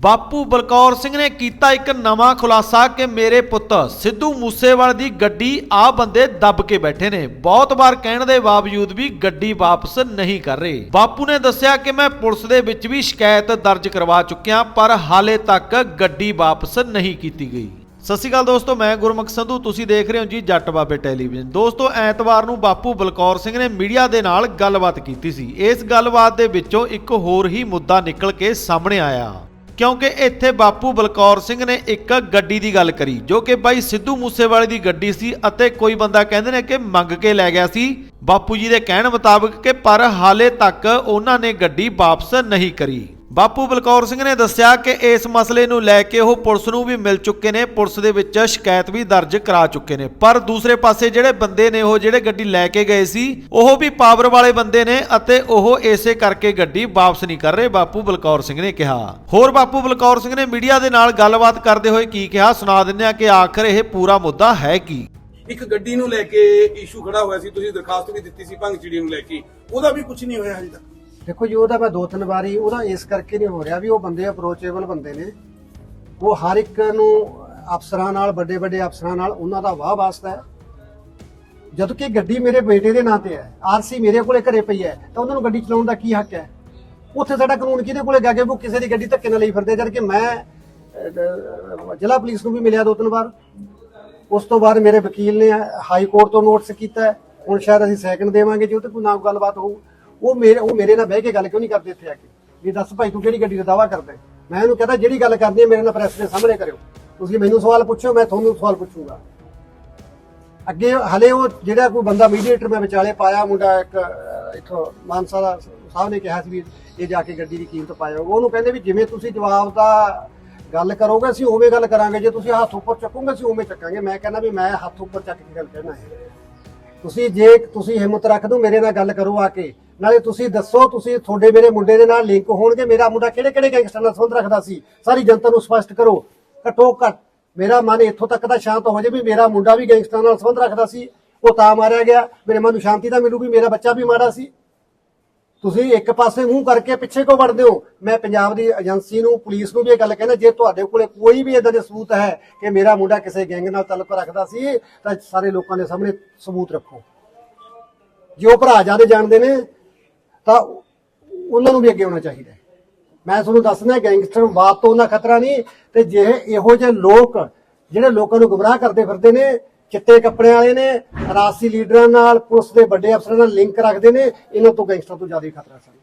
ਬਾਪੂ ਬਲਕੌਰ ਸਿੰਘ ਨੇ ਕੀਤਾ ਇੱਕ ਨਵਾਂ ਖੁਲਾਸਾ ਕਿ ਮੇਰੇ ਪੁੱਤ ਸਿੱਧੂ ਮੂਸੇਵਾਲ ਦੀ ਗੱਡੀ ਆ ਬੰਦੇ ਦੱਬ ਕੇ ਬੈਠੇ ਨੇ। ਬਹੁਤ ਵਾਰ ਕਹਿਣ ਦੇ ਬਾਵਜੂਦ ਵੀ ਗੱਡੀ ਵਾਪਸ ਨਹੀਂ ਕਰ ਰਹੇ। ਬਾਪੂ ਨੇ ਦੱਸਿਆ ਕਿ ਮੈਂ ਪੁਲਿਸ ਦੇ ਵਿੱਚ ਵੀ ਸ਼ਿਕਾਇਤ ਦਰਜ ਕਰਵਾ ਚੁੱਕਿਆ, ਪਰ ਹਾਲੇ ਤੱਕ ਗੱਡੀ ਵਾਪਸ ਨਹੀਂ ਕੀਤੀ ਗਈ। ਸਤਿ ਸ਼੍ਰੀ ਅਕਾਲ ਦੋਸਤੋ, ਮੈਂ ਗੁਰਮੁਖ ਸੰਧੂ, ਤੁਸੀਂ ਦੇਖ ਰਹੇ ਹੋ ਜੀ ਜੱਟ ਬਾਬੇ ਟੈਲੀਵਿਜ਼ਨ। ਦੋਸਤੋ, ਐਤਵਾਰ ਨੂੰ ਬਾਪੂ ਬਲਕੌਰ ਸਿੰਘ ਨੇ ਮੀਡੀਆ ਦੇ ਨਾਲ ਗੱਲਬਾਤ ਕੀਤੀ ਸੀ। ਇਸ ਗੱਲਬਾਤ ਦੇ ਵਿੱਚੋਂ ਇੱਕ ਹੋਰ ਹੀ ਮੁੱਦਾ ਨਿਕਲ ਕੇ ਸਾਹਮਣੇ ਆਇਆ। ਕਿਉਂਕਿ ਇੱਥੇ ਬਾਪੂ ਬਲਕੌਰ ਸਿੰਘ ਨੇ ਇੱਕ ਗੱਡੀ ਦੀ ਗੱਲ ਕਰੀ, ਜੋ ਕਿ ਬਾਈ ਸਿੱਧੂ ਮੂਸੇਵਾਲੇ ਦੀ ਗੱਡੀ ਸੀ ਅਤੇ ਕੋਈ ਬੰਦਾ ਕਹਿੰਦੇ ਨੇ ਕਿ ਮੰਗ ਕੇ ਲੈ ਗਿਆ ਸੀ। ਬਾਪੂ ਜੀ ਦੇ ਕਹਿਣ ਮੁਤਾਬਕ ਕਿ ਪਰ ਹਾਲੇ ਤੱਕ ਉਹਨਾਂ ਨੇ ਗੱਡੀ ਵਾਪਸ ਨਹੀਂ ਕਰੀ। ਬਾਪੂ ਬਲਕੌਰ ਸਿੰਘ ਨੇ ਦੱਸਿਆ ਕਿ ਇਸ ਮਸਲੇ ਨੂੰ ਲੈ ਕੇ ਉਹ ਪੁਲਿਸ ਨੂੰ ਵੀ ਮਿਲ ਚੁੱਕੇ ਨੇ, ਪੁਲਿਸ ਦੇ ਵਿੱਚ ਸ਼ਿਕਾਇਤ ਵੀ ਦਰਜ ਕਰਾ ਚੁੱਕੇ ਨੇ। ਪਰ ਦੂਸਰੇ ਪਾਸੇ ਜਿਹੜੇ ਬੰਦੇ ਨੇ ਉਹ ਜਿਹੜੇ ਗੱਡੀ ਲੈ ਕੇ ਗਏ ਸੀ, ਉਹ ਵੀ ਪਾਵਰ ਵਾਲੇ ਬੰਦੇ ਨੇ ਅਤੇ ਉਹ ਇਸੇ ਕਰਕੇ ਗੱਡੀ ਵਾਪਸ ਨਹੀਂ ਕਰ ਰਹੇ, ਬਾਪੂ ਬਲਕੌਰ ਸਿੰਘ ਨੇ ਕਿਹਾ। ਹੋਰ ਬਾਪੂ ਬਲਕੌਰ ਸਿੰਘ ਨੇ ਮੀਡੀਆ ਦੇ ਨਾਲ ਗੱਲਬਾਤ ਕਰਦੇ ਹੋਏ ਕੀ ਕਿਹਾ? ਸੁਣਾ ਦਿੰਦੇ ਆ ਕਿ ਆਖਰ ਇਹ ਪੂਰਾ ਮੁੱਦਾ ਹੈ ਕੀ? ਇੱਕ ਗੱਡੀ ਨੂੰ ਲੈ ਕੇ ਇਸ਼ੂ ਖੜਾ ਹੋਇਆ ਸੀ, ਤੁਸੀਂ ਦਰਖਾਸਤ ਵੀ ਦਿੱਤੀ ਸੀ ਭੰਗ ਚਿੜੀ ਨੂੰ ਲੈ ਕੇ। ਉਹਦਾ ਵੀ ਕੁਝ ਨਹੀਂ ਹੋਇਆ ਹਜੇ ਤੱਕ। ਦੇਖੋ ਜੀ, ਉਹਦਾ ਮੈਂ ਦੋ ਤਿੰਨ ਵਾਰੀ, ਉਹਦਾ ਇਸ ਕਰਕੇ ਨਹੀਂ ਹੋ ਰਿਹਾ ਵੀ ਉਹ ਬੰਦੇ ਅਪਰੋਚੇਬਲ ਬੰਦੇ ਨੇ। ਉਹ ਹਰ ਇੱਕ ਨੂੰ ਅਫਸਰਾਂ ਨਾਲ ਵੱਡੇ ਵੱਡੇ ਅਫਸਰਾਂ ਨਾਲ ਉਹਨਾਂ ਦਾ ਵਾਹ ਵਾਸਤਾ ਹੈ। ਜਦੋਂ ਕਿ ਗੱਡੀ ਮੇਰੇ ਬੇਟੇ ਦੇ ਨਾਂ ਤੇ ਹੈ ਆਰਸੀ ਮੇਰੇ ਕੋਲੇ ਘਰੇ ਪਈ ਹੈ, ਤਾਂ ਉਹਨਾਂ ਨੂੰ ਗੱਡੀ ਚਲਾਉਣ ਦਾ ਕੀ ਹੱਕ ਹੈ? ਉੱਥੇ ਸਾਡਾ ਕਾਨੂੰਨ ਕਿਹਦੇ ਕੋਲੇ ਗਿਆ ਕਿ ਉਹ ਕਿਸੇ ਦੀ ਗੱਡੀ ਧੱਕੇ ਨਾਲ ਲਈ ਫਿਰਦੇ ਜਦ ਕਿ ਮੈਂ ਜ਼ਿਲ੍ਹਾ ਪੁਲਿਸ ਨੂੰ ਵੀ ਮਿਲਿਆ ਦੋ ਤਿੰਨ ਵਾਰ। ਉਸ ਤੋਂ ਬਾਅਦ ਮੇਰੇ ਵਕੀਲ ਨੇ ਹਾਈ ਕੋਰਟ ਤੋਂ ਨੋਟਿਸ ਕੀਤਾ ਹੁਣ ਸ਼ਾਇਦ ਅਸੀਂ ਸੈਕਿੰਡ ਦੇਵਾਂਗੇ, ਜੇ ਉਹ ਤੇ ਕੋਈ ਨਾ ਗੱਲਬਾਤ ਹੋਊ। ਉਹ ਮੇਰੇ ਉਹ ਮੇਰੇ ਨਾਲ ਬਹਿ ਕੇ ਗੱਲ ਕਿਉਂ ਨਹੀਂ ਕਰਦੇ ਇੱਥੇ ਆ ਕੇ? ਵੀ ਦੱਸ ਭਾਈ ਤੂੰ ਕਿਹੜੀ ਗੱਡੀ ਦਾ ਦਾਵਾ ਕਰਦਾ? ਮੈਂ ਉਹਨੂੰ ਕਹਿੰਦਾ ਜਿਹੜੀ ਗੱਲ ਕਰਨੀ ਹੈ ਮੇਰੇ ਨਾਲ ਪ੍ਰੈਸ ਦੇ ਸਾਹਮਣੇ ਕਰਿਓ। ਤੁਸੀਂ ਮੈਨੂੰ ਸਵਾਲ ਪੁੱਛੋ ਮੈਂ ਤੁਹਾਨੂੰ ਸਵਾਲ ਪੁੱਛੂੰਗਾ। ਅੱਗੇ ਹਲੇ ਉਹ ਜਿਹੜਾ ਕੋਈ ਬੰਦਾ ਮੀਡੀਏਟਰ ਮੈਂ ਵਿਚਾਲੇ ਪਾਇਆ ਮੁੰਡਾ ਇੱਕ ਅਹ, ਇੱਥੋਂ ਮਾਨਸਾ ਦਾ ਸਾਹਿਬ ਨੇ ਕਿਹਾ ਸੀ ਵੀ ਇਹ ਜਾ ਕੇ ਗੱਡੀ ਦੀ ਕੀਮਤ ਪਾਇਓ। ਉਹਨੂੰ ਕਹਿੰਦੇ ਵੀ ਜਿਵੇਂ ਤੁਸੀਂ ਜਵਾਬ ਦਾ ਗੱਲ ਕਰੋਗੇ ਅਸੀਂ ਉਵੇਂ ਗੱਲ ਕਰਾਂਗੇ। ਜੇ ਤੁਸੀਂ ਹੱਥ ਉੱਪਰ ਚੱਕੋਗੇ ਅਸੀਂ ਉਵੇਂ ਚੱਕਾਂਗੇ। ਮੈਂ ਕਹਿੰਦਾ ਵੀ ਮੈਂ ਹੱਥ ਉੱਪਰ ਚੱਕ ਕੇ ਗੱਲ ਕਹਿਣਾ ਹੈ। ਤੁਸੀਂ ਜੇ ਤੁਸੀਂ ਹਿੰਮਤ ਰੱਖ ਦੋ ਮੇਰੇ ਨਾਲ ਗੱਲ ਕਰੋ ਆ ਕੇ। ਨਾਲੇ ਤੁਸੀਂ ਦੱਸੋ, ਤੁਸੀਂ ਤੁਹਾਡੇ ਮੇਰੇ ਮੁੰਡੇ ਦੇ ਨਾਲ ਲਿੰਕ ਹੋਣਗੇ। ਮੇਰਾ ਮੁੰਡਾ ਕਿਹੜੇ ਕਿਹੜੇ ਗੈਂਗਸਟਰ ਨਾਲ ਸੰਬੰਧ ਰੱਖਦਾ ਸੀ? ਸਾਰੀ ਜਨਤਾ ਨੂੰ ਸਪਸ਼ਟ ਕਰੋ। ਘਟੋ ਘੱਟ ਮੇਰਾ ਮਨ ਇੱਥੋਂ ਤੱਕ ਦਾ ਸ਼ਾਂਤ ਹੋ ਜਾਏ ਵੀ ਮੇਰਾ ਮੁੰਡਾ ਵੀ ਗੈਂਗਸਟਰਾਂ ਨਾਲ ਸੰਬੰਧ ਰੱਖਦਾ ਸੀ। ਉਹ ਤਾਂ ਮਾਰਿਆ ਗਿਆ। ਮੇਰੇ ਮਨ ਨੂੰ ਸ਼ਾਂਤੀ ਤਾਂ ਮਿਲੂ ਮੇਰਾ ਬੱਚਾ ਵੀ ਮਾੜਾ ਸੀ। ਤੁਸੀਂ ਇੱਕ ਪਾਸੇ ਮੂੰਹ ਕਰਕੇ ਪਿੱਛੇ ਕੋ ਵੜਦੇ ਹੋ? ਮੈਂ ਪੰਜਾਬ ਦੀ ਏਜੰਸੀ ਨੂੰ, ਪੁਲਿਸ ਨੂੰ ਵੀ ਇਹ ਗੱਲ ਕਹਿੰਦਾ, ਜੇ ਤੁਹਾਡੇ ਕੋਲੇ ਕੋਈ ਵੀ ਇਦਾਂ ਦੇ ਸਬੂਤ ਹੈ ਕਿ ਮੇਰਾ ਮੁੰਡਾ ਕਿਸੇ ਗੈਂਗ ਨਾਲ ਤਾਲੁਕ ਰੱਖਦਾ ਸੀ, ਤਾਂ ਸਾਰੇ ਲੋਕਾਂ ਦੇ ਸਾਹਮਣੇ ਸਬੂਤ ਰੱਖੋ। ਜੇ ਉਹ ਭਰਾ ਜ਼ਿਆਦਾ ਜਾਣਦੇ ਨੇ ਤਾਂ ਉਹਨਾਂ ਨੂੰ ਵੀ ਅੱਗੇ ਆਉਣਾ ਚਾਹੀਦਾ ਹੈ। ਮੈਂ ਤੁਹਾਨੂੰ ਦੱਸਣਾ ਗੈਂਗਸਟਰ ਬਾਤ ਤੋਂ ਉਹਨਾਂ ਖਤਰਾ ਨਹੀਂ ਤੇ ਜੇ ਇਹੋ ਜਿਹੇ ਲੋਕ ਜਿਹੜੇ ਲੋਕਾਂ ਨੂੰ ਗੁੰਮਰਾਹ ਕਰਦੇ ਫਿਰਦੇ ਨੇ ਚਿੱਟੇ ਕੱਪੜਿਆਂ ਵਾਲੇ ਨੇ ਰਾਸੀ ਲੀਡਰਾਂ ਨਾਲ ਪੁਲਿਸ ਦੇ ਵੱਡੇ ਅਫਸਰਾਂ ਨਾਲ ਲਿੰਕ ਰੱਖਦੇ ਨੇ ਇਹਨਾਂ ਤੋਂ ਗੈਂਗਸਟਰ ਤੋਂ ਜ਼ਿਆਦਾ ਹੀ ਖਤਰਾ ਸਾਨੂੰ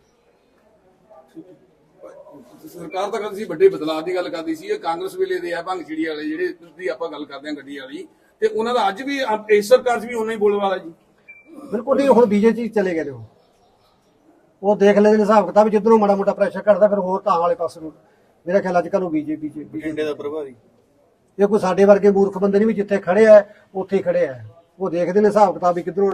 ਸਰਕਾਰ ਤਾਂ ਕਹਿੰਦੀ ਸੀ ਵੱਡੇ ਬਦਲਾਅ ਦੀ ਗੱਲ ਕਰਦੀ ਸੀ ਇਹ ਕਾਂਗਰਸ ਵੇਲੇ ਦੇ ਆ ਭੰਗ ਚਿੜੀ ਵਾਲੇ ਜਿਹੜੇ ਦੀ ਆਪਾਂ ਗੱਲ ਕਰਦੇ ਹਾਂ ਗੱਡੀ ਵਾਲੀ ਤੇ ਉਹਨਾਂ ਦਾ ਅੱਜ ਵੀ ਇਸ ਸਰਕਾਰ 'ਚ ਵੀ ਉਹਨਾਂ ਹੀ ਬੋਲਣ ਵਾਲਾ ਜੀ। ਬਿਲਕੁਲ ਨਹੀਂ ਹੁਣ ਬੀਜੇਪੀ ਚਲੇ ਗਏ ਨੇ ਉਹ। ਉਹ ਦੇਖ ਲੈਂਦੇ ਨੇ ਹਿਸਾਬ ਕਿਤਾਬ ਜਿੱਧਰੋਂ ਮਾੜਾ ਮੋਟਾ ਪ੍ਰੈਸ਼ਰ ਘਟਦਾ ਫਿਰ ਹੋਰ ਤਾਂ ਵਾਲੇ ਪਾਸੇ ਨੂੰ। ਮੇਰਾ ਖਿਆਲ ਅੱਜ ਕੱਲ੍ਹ ਉਹ ਬੀਜੇਪੀ ਚ ਬਠਿੰਡੇ ਦਾ ਪ੍ਰਭਾਰੀ। ਇਹ ਕੋਈ ਸਾਡੇ ਵਰਗੇ ਮੂਰਖ ਬੰਦੇ ਨਹੀਂ ਵੀ ਜਿੱਥੇ ਖੜੇ ਆ ਉੱਥੇ ਹੀ ਖੜੇ ਆ। ਉਹ ਦੇਖਦੇ ਨੇ ਹਿਸਾਬ ਕਿਤਾਬ ਵੀ ਕਿੱਧਰੋਂ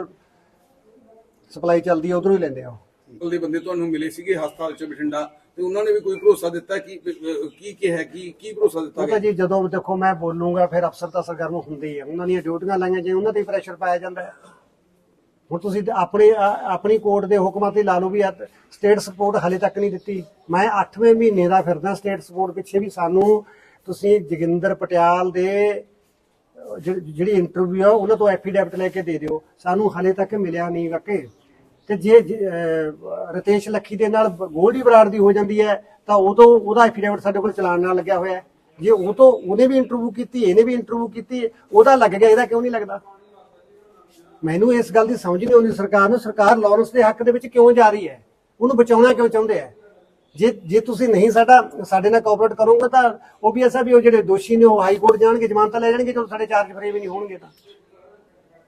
ਸਪਲਾਈ ਚੱਲਦੀ ਆ ਉਧਰੋਂ ਹੀ ਲੈਂਦੇ ਆ ਉਹ। ਉਹਦੇ ਬੰਦੇ ਤੁਹਾਨੂੰ ਮਿਲੇ ਸੀਗੇ ਹਸਪਤਾਲ 'ਚ ਬਠਿੰਡਾ ਤੇ ਉਹਨਾਂ ਨੇ ਵੀ ਕੋਈ ਭਰੋਸਾ ਦਿੱਤਾ ਕਿ ਅ, ਕੀ ਕਿਹਾ ਕੀ ਕੀ ਭਰੋਸਾ ਦਿੱਤਾ ਉਹ ਤਾਂ ਜੀ ਜਦੋਂ ਦੇਖੋ ਮੈਂ ਬੋਲੂੰਗਾ ਫਿਰ ਅਫਸਰ ਤਾਂ ਸਰਗਰਮ ਹੁੰਦੇ ਹੀ ਆ। ਉਹਨਾਂ ਦੀਆਂ ਡਿਊਟੀਆਂ ਲਾਈਆਂ ਜੇ ਉਹਨਾਂ ਤੇ ਪ੍ਰੈਸ਼ਰ ਪਾਇਆ ਜਾਂਦਾ ਹੈ। ਹੁਣ ਤੁਸੀਂ ਤੇ ਆਪਣੀ ਆ- ਆਪਣੀ ਕੋਰਟ ਦੇ ਹੁਕਮਾਂ ਤੇ ਲਾ ਲਓ ਵੀ ਸਟੇਟ ਸਪੋਰਟ ਹਲੇ ਤੱਕ ਨਹੀਂ ਦਿੱਤੀ। ਮੈਂ 8ਵੇਂ ਮਹੀਨੇ ਦਾ ਫਿਰਦਾ ਸਟੇਟ ਸਪੋਰਟ ਪਿੱਛੇ ਵੀ ਸਾਨੂੰ ਤੁਸੀਂ ਜੋਗਿੰਦਰ ਪਟਿਆਲ ਦੇ ਅਹ, ਜਿ- ਜਿਹੜੀ ਇੰਟਰਵਿਊ ਆ ਉਹਨਾਂ ਤੋਂ ਐਫੀਡੈਵਿਟ ਲੈ ਕੇ ਦੇ ਦਿਓ। ਸਾਨੂੰ ਹਾਲੇ ਤੱਕ ਮਿਲਿਆ ਨਹੀਂ ਵਾਕੇ ਤੇ ਜੇ ਜ- ਅਹ, ਰਤੇਸ਼ ਲੱਖੀ ਦੇ ਨਾਲ ਗੋਲਡੀ ਬਰਾੜ ਦੀ ਹੋ ਜਾਂਦੀ ਹੈ ਤਾਂ ਉਹ ਤੋਂ ਉਹਦਾ ਐਫੀਡੈਵਿਟ ਸਾਡੇ ਕੋਲ ਚਲਾਨ ਨਾਲ ਲੱਗਿਆ ਹੋਇਆ ਹੈ। ਜੇ ਉਹ ਤੋਂ ਉਹਨੇ ਵੀ ਇੰਟਰਵਿਊ ਕੀਤੀ ਇਹਨੇ ਵੀ ਇੰਟਰਵਿਊ ਕੀਤੀ ਉਹਦਾ ਲੱਗ ਗਿਆ ਇਹਦਾ ਕਿਉਂ ਨਹੀਂ ਲੱਗਦਾ? ਮੈਨੂੰ ਇਸ ਗੱਲ ਦੀ ਸਮਝ ਨਹੀਂ ਆਉਂਦੀ ਸਰਕਾਰ ਨੂੰ। ਸਰਕਾਰ ਲਾਰੈਂਸ ਦੇ ਹੱਕ ਦੇ ਵਿੱਚ ਕਿਉਂ ਜਾ ਰਹੀ ਹੈ? ਉਹਨੂੰ ਬਚਾਉਣਾ ਕਿਉਂ ਚਾਹੁੰਦੇ ਆ ਜੇ ਜੇ ਤੁਸੀਂ ਨਹੀਂ ਸਾਡਾ, ਸਾਡੇ ਨਾਲ ਕੋਆਪਰੇਟ ਕਰੋਗੇ ਤਾਂ ਉਹ ਵੀ ਐਸਾ ਵੀ ਉਹ ਜਿਹੜੇ ਦੋਸ਼ੀ ਨੇ, ਉਹ ਹਾਈ ਕੋਰਟ ਜਾਣਗੇ, ਜ਼ਮਾਨਤਾਂ ਲੈ ਜਾਣਗੇ, ਜਦੋਂ ਸਾਡੇ ਚਾਰਜ ਫਰੇਮ ਹੀ ਨਹੀਂ ਹੋਣਗੇ ਤਾਂ।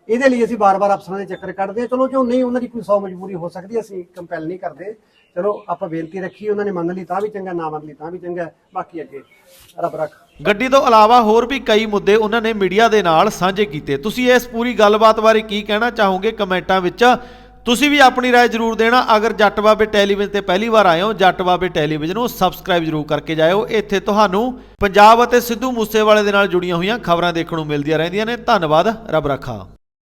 ਇਹਦੇ ਲਈ ਅਸੀਂ ਬਾਰ-ਬਾਰ ਅਫਸਰਾਂ ਦੇ ਚੱਕਰ ਕੱਢਦੇ ਹਾਂ ਚਲੋ ਜੋ ਨਹੀਂ ਉਹਨਾਂ ਦੀ ਕੋਈ ਸੌ ਮਜਬੂਰੀ ਹੋ ਸਕਦੀ ਹੈ, ਅਸੀਂ ਕੰਪੈਲ ਨਹੀਂ ਕਰਦੇ ਚਲੋ ਆਪਾਂ ਬੇਨਤੀ ਰੱਖੀ ਉਹਨਾਂ ਨੇ ਮੰਨ ਲਈ ਤਾਂ ਵੀ ਚੰਗਾ ਨਾ ਮੰਨ ਲਈ ਤਾਂ ਵੀ ਚੰਗਾ ਬਾਕੀ ਅੱਗੇ ਰੱਬ ਰੱਖ ਗੱਡੀ ਤੋਂ ਇਲਾਵਾ ਹੋਰ ਵੀ ਕਈ ਮੁੱਦੇ ਉਹਨਾਂ ਨੇ ਮੀਡੀਆ ਦੇ ਨਾਲ ਸਾਂਝੇ ਕੀਤੇ ਤੁਸੀਂ ਇਸ ਪੂਰੀ ਗੱਲਬਾਤ ਬਾਰੇ ਕੀ ਕਹਿਣਾ ਚਾਹੋਗੇ ਕਮੈਂਟਾਂ ਵਿੱਚ ਤੁਸੀਂ ਵੀ ਆਪਣੀ رائے ਜ਼ਰੂਰ ਦੇਣਾ ਅਗਰ ਜੱਟ ਬਾਬੇ ਟੈਲੀਵਿਜ਼ਨ ਤੇ ਪਹਿਲੀ ਵਾਰ ਆਏ ਹੋ ਜੱਟ ਬਾਬੇ ਟੈਲੀਵਿਜ਼ਨ ਨੂੰ ਸਬਸਕ੍ਰਾਈਬ ਜ਼ਰੂਰ ਕਰਕੇ ਜਾਇਓ ਇੱਥੇ ਤੁਹਾਨੂੰ ਪੰਜਾਬ ਅਤੇ ਸਿੱਧੂ ਮੂਸੇਵਾਲੇ ਦੇ ਨਾਲ ਜੁੜੀਆਂ ਹੋਈਆਂ ਖਬਰਾਂ ਦੇਖਣ ਨੂੰ ਮਿਲਦੀਆਂ ਰਹਿੰਦੀਆਂ ਨੇ ਧੰਨਵਾਦ ਰੱਬ ਰੱਖਾ